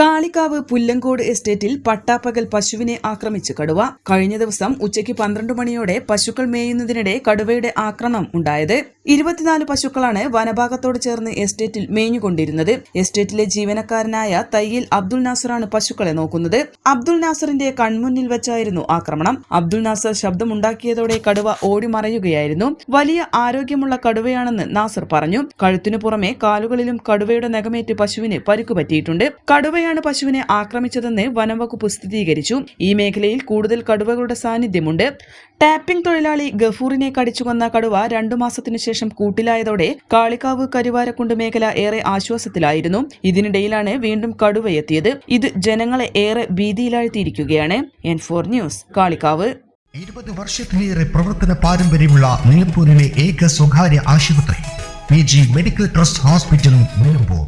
Kalikavu Pullangode എസ്റ്റേറ്റിൽ പട്ടാപ്പകൽ പശുവിനെ ആക്രമിച്ച് കടുവ. കഴിഞ്ഞ ദിവസം ഉച്ചയ്ക്ക് പന്ത്രണ്ട് മണിയോടെ പശുക്കൾ മേയുന്നതിനിടെ കടുവയുടെ ആക്രമണം ഉണ്ടായത്. ഇരുപത്തിനാല് പശുക്കളാണ് വനഭാഗത്തോട് ചേർന്ന് എസ്റ്റേറ്റിൽ മേഞ്ഞുകൊണ്ടിരുന്നത്. എസ്റ്റേറ്റിലെ ജീവനക്കാരനായ തയ്യിൽ അബ്ദുൽ നാസറാണ് പശുക്കളെ നോക്കുന്നത്. അബ്ദുൽ നാസറിന്റെ കൺമുന്നിൽ വെച്ചായിരുന്നു ആക്രമണം. അബ്ദുൽ നാസർ ശബ്ദമുണ്ടാക്കിയതോടെ കടുവ ഓടി മറയുകയായിരുന്നു വലിയ ആരോഗ്യമുള്ള കടുവയാണെന്ന് നാസർ പറഞ്ഞു. കഴുത്തിനു പുറമെ കാലുകളിലും കടുവയുടെ നഖമേറ്റ് പശുവിന് പരിക്കു പറ്റിയിട്ടുണ്ട്. കടുവയാണ് പശുവിനെ ആക്രമിച്ചതെന്ന് വനംവകുപ്പ് സ്ഥിരീകരിച്ചു. ഈ മേഖലയിൽ കൂടുതൽ കടുവകളുടെ സാന്നിധ്യമുണ്ട്. ടാപ്പിംഗ് തൊഴിലാളി ഗഫൂറിനെ കടിച്ചുകൊന്ന കടുവ രണ്ടു മാസത്തിനു ശേഷം കൂട്ടിലായതോടെ കാളിക്കാവ് കരുവാരക്കുണ്ട് മേഖല ഏറെ ആശ്വാസത്തിലായിരുന്നു. ഇതിനിടയിലാണ് വീണ്ടും കടുവയെത്തിയത്. ഇത് ജനങ്ങളെ ഏറെ ഭീതിയിലാഴ്ത്തിയിരിക്കുകയാണ്. എൻ ഫോർ ന്യൂസ് കാളിക്കാവ് ഇരുപത് വർഷത്തിലേറെ പ്രവർത്തന പാരമ്പര്യമുള്ള നിലമ്പൂരിലെ ഏക സ്വകാര്യ ആശുപത്രി P G medical trust hospital Nilambur.